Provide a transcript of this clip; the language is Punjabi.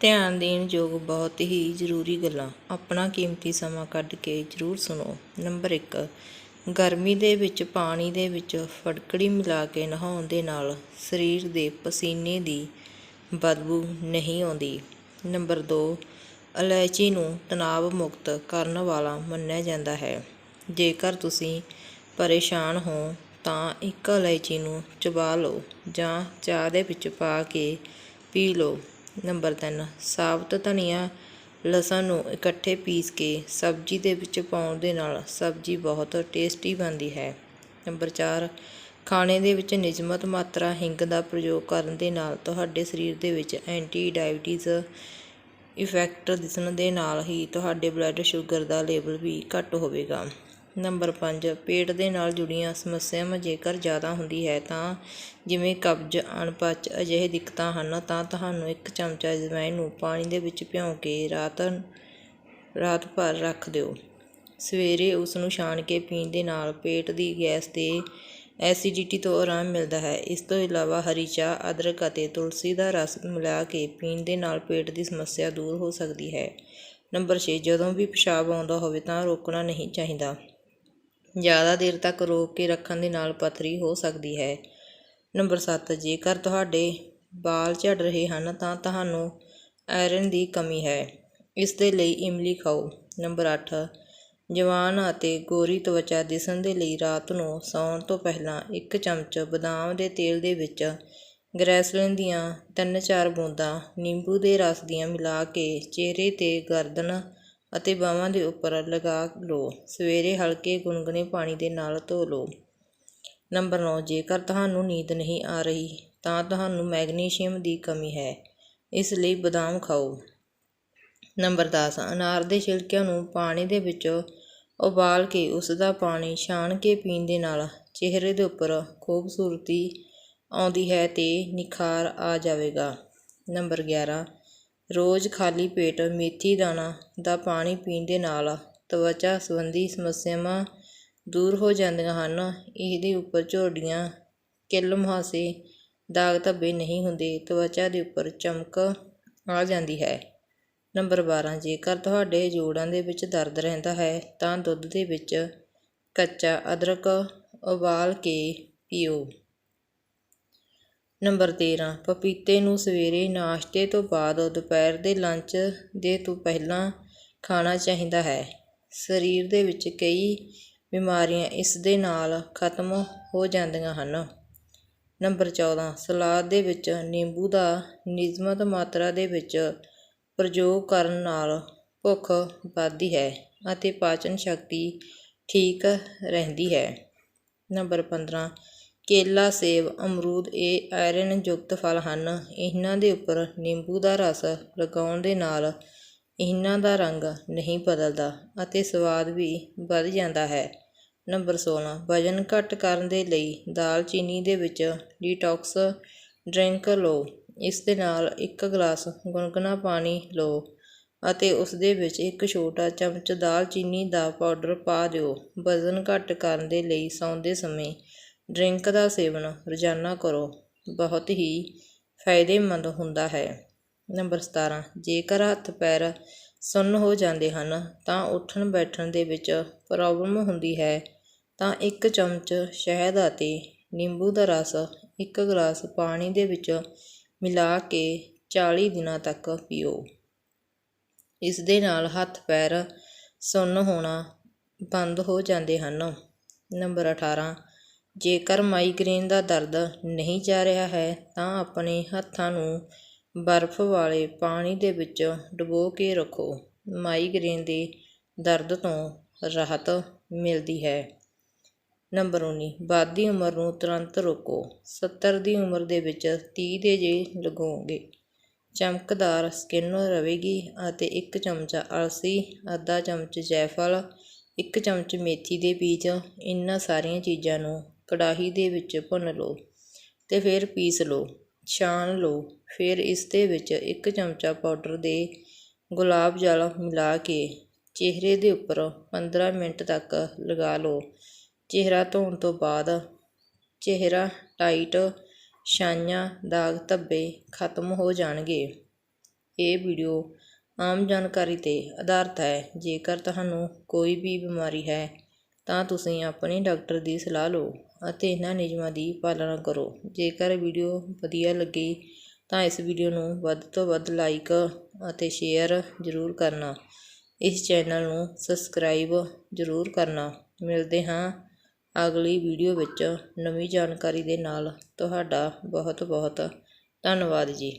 ਧਿਆਨ ਦੇਣ ਯੋਗ ਬਹੁਤ ਹੀ ਜ਼ਰੂਰੀ ਗੱਲਾਂ। ਆਪਣਾ ਕੀਮਤੀ ਸਮਾਂ ਕੱਢ ਕੇ ਜ਼ਰੂਰ ਸੁਣੋ। ਨੰਬਰ 1 ਗਰਮੀ ਦੇ ਵਿੱਚ, ਪਾਣੀ ਦੇ ਵਿੱਚ ਫੜਕੜੀ ਮਿਲਾ ਕੇ ਨਹਾਉਣ ਦੇ ਨਾਲ ਸਰੀਰ ਦੇ ਪਸੀਨੇ ਦੀ ਬਦਬੂ ਨਹੀਂ ਆਉਂਦੀ। ਨੰਬਰ 2 ਇਲਾਇਚੀ ਨੂੰ ਤਣਾਅ ਮੁਕਤ ਕਰਨ ਵਾਲਾ ਮੰਨਿਆ ਜਾਂਦਾ ਹੈ। ਜੇਕਰ ਤੁਸੀਂ ਪਰੇਸ਼ਾਨ ਹੋ, ਤਾਂ ਇੱਕ ਇਲਾਇਚੀ ਨੂੰ ਚਬਾ ਲਓ ਜਾਂ ਚਾਹ ਦੇ ਵਿੱਚ ਪਾ ਕੇ ਪੀ ਲਓ। ਨੰਬਰ 3 ਸਾਬਤ ਧਨੀਆ ਲਸਣ ਨੂੰ ਇਕੱਠੇ ਪੀਸ ਕੇ ਸਬਜ਼ੀ ਦੇ ਵਿੱਚ ਪਾਉਣ ਦੇ ਨਾਲ ਸਬਜ਼ੀ ਬਹੁਤ ਟੇਸਟੀ ਬਣਦੀ ਹੈ। ਨੰਬਰ 4 ਖਾਣੇ ਦੇ ਵਿੱਚ ਨਿਯਮਤ ਮਾਤਰਾ ਹਿੰਗ ਦਾ ਪ੍ਰਯੋਗ ਕਰਨ ਦੇ ਨਾਲ ਤੁਹਾਡੇ ਸਰੀਰ ਦੇ ਵਿੱਚ ਐਂਟੀ ਡਾਇਬਟੀਜ਼ ਇਫੈਕਟ ਦਿਸਣ ਦੇ ਨਾਲ ਹੀ ਤੁਹਾਡੇ ਬਲੱਡ ਸ਼ੂਗਰ ਦਾ ਲੈਵਲ ਵੀ ਘੱਟ ਹੋਵੇਗਾ। ਨੰਬਰ ਪੰਜ, ਪੇਟ ਦੇ ਨਾਲ ਜੁੜੀਆਂ ਸਮੱਸਿਆਵਾਂ ਜੇਕਰ ਜ਼ਿਆਦਾ ਹੁੰਦੀ ਹੈ ਤਾਂ ਜਿਵੇਂ ਕਬਜ਼ ਅਣਪਚ ਅਜਿਹੇ ਦਿੱਕਤਾਂ ਹਨ ਤਾਂ ਤੁਹਾਨੂੰ ਇੱਕ ਚਮਚਾ ਅਜਵਾਇਣ ਨੂੰ ਪਾਣੀ ਦੇ ਵਿੱਚ ਭਿਉਂ ਕੇ ਰਾਤ ਰਾਤ ਭਰ ਰੱਖ ਦਿਓ। ਸਵੇਰੇ ਉਸ ਨੂੰ ਛਾਣ ਕੇ ਪੀਣ ਦੇ ਨਾਲ ਪੇਟ ਦੀ ਗੈਸ ਤੇ ਐਸਿਡਿਟੀ ਤੋਂ ਆਰਾਮ ਮਿਲਦਾ ਹੈ। ਇਸ ਤੋਂ ਇਲਾਵਾ ਹਰੀ ਚਾਹ, ਅਦਰਕ ਅਤੇ ਤੁਲਸੀ ਦਾ ਰਸ ਮਿਲਾ ਕੇ ਪੀਣ ਦੇ ਨਾਲ ਪੇਟ ਦੀ ਸਮੱਸਿਆ ਦੂਰ ਹੋ ਸਕਦੀ ਹੈ। ਨੰਬਰ 6 ਜਦੋਂ ਵੀ ਪਿਸ਼ਾਬ ਆਉਂਦਾ ਹੋਵੇ ਤਾਂ ਰੋਕਣਾ ਨਹੀਂ ਚਾਹੀਦਾ। ਜ਼ਿਆਦਾ ਦੇਰ ਤੱਕ ਰੋਕ ਕੇ ਰੱਖਣ ਦੇ ਨਾਲ ਪੱਥਰੀ ਹੋ ਸਕਦੀ ਹੈ। ਨੰਬਰ 7 ਜੇਕਰ ਤੁਹਾਡੇ ਵਾਲ ਝੜ ਰਹੇ ਹਨ ਤਾਂ ਤੁਹਾਨੂੰ ਆਇਰਨ ਦੀ ਕਮੀ ਹੈ। ਇਸ ਦੇ ਲਈ ਇਮਲੀ ਖਾਓ। ਨੰਬਰ 8 ਜਵਾਨ ਅਤੇ ਗੋਰੀ ਤਵਚਾ ਦਿਸਣ ਦੇ ਲਈ ਰਾਤ ਨੂੰ ਸੌਣ ਤੋਂ ਪਹਿਲਾਂ ਇੱਕ ਚਮਚ ਬਦਾਮ ਦੇ ਤੇਲ ਦੇ ਵਿੱਚ ਗ੍ਰੈਸਲਿਨ ਦੀਆਂ 3-4 ਬੂੰਦਾਂ ਨਿੰਬੂ ਦੇ ਰਸ ਦੀਆਂ ਮਿਲਾ ਕੇ ਚਿਹਰੇ ਤੇ ਗਰਦਨ ਅਤੇ ਬਾਹਾਂ ਦੇ ਉੱਪਰ ਲਗਾ ਲਓ। ਸਵੇਰੇ ਹਲਕੇ ਗੁਨਗੁਨੇ ਪਾਣੀ ਦੇ ਨਾਲ ਧੋ ਲਓ। ਨੰਬਰ 9 ਜੇਕਰ ਤੁਹਾਨੂੰ ਨੀਂਦ ਨਹੀਂ ਆ ਰਹੀ, ਤਾਂ ਤੁਹਾਨੂੰ ਮੈਗਨੀਸ਼ੀਅਮ ਦੀ ਕਮੀ ਹੈ। ਇਸ ਲਈ ਬਦਾਮ ਖਾਓ। ਨੰਬਰ 10 ਅਨਾਰ ਦੇ ਛਿਲਕਿਆਂ ਨੂੰ ਪਾਣੀ ਦੇ ਵਿੱਚ ਉਬਾਲ ਕੇ ਉਸ ਦਾ ਪਾਣੀ ਛਾਣ ਕੇ ਪੀਣ ਦੇ ਨਾਲ ਚਿਹਰੇ ਦੇ ਉੱਪਰ ਖੂਬਸੂਰਤੀ ਆਉਂਦੀ ਹੈ ਤੇ ਨਿਖਾਰ ਆ ਜਾਵੇਗਾ। ਨੰਬਰ 11 ਰੋਜ਼ ਖਾਲੀ ਪੇਟ ਮੇਥੀ ਦਾਣਾ ਦਾ ਪਾਣੀ ਪੀਣ ਦੇ ਨਾਲ ਤਵਚਾ ਸੰਬੰਧੀ ਸਮੱਸਿਆਵਾਂ ਦੂਰ ਹੋ ਜਾਂਦੀਆਂ ਹਨ। ਇਹਦੇ ਉੱਪਰ ਝੋਡੀਆਂ, ਕਿੱਲ ਮੁਹਾਸੇ, ਦਾਗ ਧੱਬੇ ਨਹੀਂ ਹੁੰਦੇ, ਤਵਚਾ ਦੇ ਉੱਪਰ ਚਮਕ ਆ ਜਾਂਦੀ ਹੈ। ਨੰਬਰ 12 ਜੇਕਰ ਤੁਹਾਡੇ ਜੋੜਾਂ ਦੇ ਵਿੱਚ ਦਰਦ ਰਹਿੰਦਾ ਹੈ, ਤਾਂ ਦੁੱਧ ਦੇ ਵਿੱਚ ਕੱਚਾ ਅਦਰਕ ਉਬਾਲ ਕੇ ਪੀਓ। ਨੰਬਰ 13 ਪਪੀਤੇ ਨੂੰ ਸਵੇਰੇ ਨਾਸ਼ਤੇ ਤੋਂ ਬਾਅਦ ਦੁਪਹਿਰ ਦੇ ਲੰਚ ਦੇ ਤੋਂ ਪਹਿਲਾਂ ਖਾਣਾ ਚਾਹੀਦਾ ਹੈ। ਸਰੀਰ ਦੇ ਵਿੱਚ ਕਈ ਬਿਮਾਰੀਆਂ ਇਸ ਦੇ ਨਾਲ ਖਤਮ ਹੋ ਜਾਂਦੀਆਂ ਹਨ। ਨੰਬਰ 14 ਸਲਾਦ ਦੇ ਵਿੱਚ ਨਿੰਬੂ ਦਾ ਨਿਯਮਤ ਮਾਤਰਾ ਦੇ ਵਿੱਚ ਪ੍ਰਯੋਗ ਕਰਨ ਨਾਲ ਭੁੱਖ ਵੱਧਦੀ ਹੈ ਅਤੇ ਪਾਚਨ ਸ਼ਕਤੀ ਠੀਕ ਰਹਿੰਦੀ ਹੈ। ਨੰਬਰ 15 ਕੇਲਾ, ਸੇਬ, ਅਮਰੂਦ ਇਹ ਆਇਰਨ ਯੁਕਤ ਫਲ ਹਨ। ਇਹਨਾਂ ਦੇ ਉੱਪਰ ਨਿੰਬੂ ਦਾ ਰਸ ਲਗਾਉਣ ਦੇ ਨਾਲ ਇਹਨਾਂ ਦਾ ਰੰਗ ਨਹੀਂ ਬਦਲਦਾ ਅਤੇ ਸਵਾਦ ਵੀ ਵੱਧ ਜਾਂਦਾ ਹੈ। ਨੰਬਰ 16 ਵਜਨ ਘੱਟ ਕਰਨ ਦੇ ਲਈ ਦਾਲਚੀਨੀ ਦੇ ਵਿੱਚ ਡੀਟੌਕਸ ਡਰਿੰਕ ਲਓ। ਇਸ ਦੇ ਨਾਲ ਇੱਕ ਗਲਾਸ ਗੁਨਗੁਨਾ ਪਾਣੀ ਲਓ ਅਤੇ ਉਸ ਦੇ ਵਿੱਚ ਇੱਕ ਛੋਟਾ ਚਮਚ ਦਾਲਚੀਨੀ ਦਾ ਪਾਊਡਰ ਪਾ ਦਿਓ। ਵਜ਼ਨ ਘੱਟ ਕਰਨ ਦੇ ਲਈ ਸੌਂਦੇ ਸਮੇਂ ਡਰਿੰਕ ਦਾ ਸੇਵਨ ਰੋਜ਼ਾਨਾ ਕਰੋ, ਬਹੁਤ ਹੀ ਫਾਇਦੇਮੰਦ ਹੁੰਦਾ ਹੈ। ਨੰਬਰ 17 ਜੇਕਰ ਹੱਥ ਪੈਰ ਸੁੰਨ ਹੋ ਜਾਂਦੇ ਹਨ, ਤਾਂ ਉੱਠਣ ਬੈਠਣ ਦੇ ਵਿੱਚ ਪ੍ਰੋਬਲਮ ਹੁੰਦੀ ਹੈ, ਤਾਂ ਇੱਕ ਚਮਚ ਸ਼ਹਿਦ ਅਤੇ ਨਿੰਬੂ ਦਾ ਰਸ, ਇੱਕ ਗਲਾਸ ਪਾਣੀ ਦੇ ਵਿੱਚ ਮਿਲਾ ਕੇ 40 ਦਿਨਾਂ ਤੱਕ ਪੀਓ। ਇਸ ਦੇ ਨਾਲ ਹੱਥ ਪੈਰ ਸੁੰਨ ਹੋਣਾ ਬੰਦ ਹੋ ਜਾਂਦੇ ਹਨ। ਨੰਬਰ 18 ਜੇਕਰ ਮਾਈਗ੍ਰੇਨ ਦਾ ਦਰਦ ਨਹੀਂ ਜਾ ਰਿਹਾ ਹੈ, ਤਾਂ ਆਪਣੇ ਹੱਥਾਂ ਨੂੰ ਬਰਫ਼ ਵਾਲੇ ਪਾਣੀ ਦੇ ਵਿੱਚ ਡੁਬੋ ਕੇ ਰੱਖੋ। ਮਾਈਗ੍ਰੇਨ ਦੇ ਦਰਦ ਤੋਂ ਰਾਹਤ ਮਿਲਦੀ ਹੈ। ਨੰਬਰ 19 ਵੱਧਦੀ ਉਮਰ ਨੂੰ ਤੁਰੰਤ ਰੋਕੋ। 70 ਦੀ ਉਮਰ ਦੇ ਵਿੱਚ ਤੀਹ ਦੇ ਜੇ ਲਗਾਓਗੇ ਚਮਕਦਾਰ ਸਕਿਨ ਰਵੇਗੀ ਅਤੇ ਇੱਕ ਚਮਚਾ ਅਲਸੀ, ਅੱਧਾ ਚਮਚ ਜੈਫਲ, ਇੱਕ ਚਮਚ ਮੇਥੀ ਦੇ ਬੀਜ ਇਹਨਾਂ ਸਾਰੀਆਂ ਚੀਜ਼ਾਂ ਨੂੰ ਕੜਾਹੀ ਦੇ ਵਿੱਚ ਭੁੰਨ ਲਓ ਅਤੇ ਫਿਰ ਪੀਸ ਲਓ, ਛਾਣ ਲਓ। ਫਿਰ ਇਸ ਦੇ ਵਿੱਚ ਇੱਕ ਚਮਚਾ ਪਾਊਡਰ ਦੇ ਗੁਲਾਬ ਜਲ ਮਿਲਾ ਕੇ ਚਿਹਰੇ ਦੇ ਉੱਪਰ 15 ਮਿੰਟ ਤੱਕ ਲਗਾ ਲਓ। ਚਿਹਰਾ ਧੋਣ ਤੋਂ ਬਾਅਦ ਚਿਹਰਾ ਟਾਈਟ ਛਾਈਆਂ ਦਾਗ ਧੱਬੇ ਖਤਮ ਹੋ ਜਾਣਗੇ। ਇਹ ਵੀਡੀਓ ਆਮ ਜਾਣਕਾਰੀ ਤੇ ਆਧਾਰਿਤ ਹੈ। ਜੇਕਰ ਤੁਹਾਨੂੰ ਕੋਈ ਵੀ ਬਿਮਾਰੀ ਹੈ ਤਾਂ ਤੁਸੀਂ ਆਪਣੇ ਡਾਕਟਰ ਦੀ ਸਲਾਹ ਲਓ। ਅਤੇ ਇਹਨਾਂ ਨਿਯਮਾਂ ਦੀ ਪਾਲਣਾ ਕਰੋ। ਜੇਕਰ ਵੀਡੀਓ ਵਧੀਆ ਲੱਗੀ ਤਾਂ ਇਸ ਵੀਡੀਓ ਨੂੰ ਵੱਧ ਤੋਂ ਵੱਧ ਲਾਈਕ ਅਤੇ ਸ਼ੇਅਰ ਜ਼ਰੂਰ ਕਰਨਾ। ਇਸ ਚੈਨਲ ਨੂੰ ਸਬਸਕ੍ਰਾਈਬ ਜ਼ਰੂਰ ਕਰਨਾ। ਮਿਲਦੇ ਹਾਂ ਅਗਲੀ ਵੀਡੀਓ ਵਿੱਚ। ਨਵੀਂ ਜਾਣਕਾਰੀ ਦੇ ਨਾਲ ਤੁਹਾਡਾ ਬਹੁਤ ਬਹੁਤ ਧੰਨਵਾਦ ਜੀ।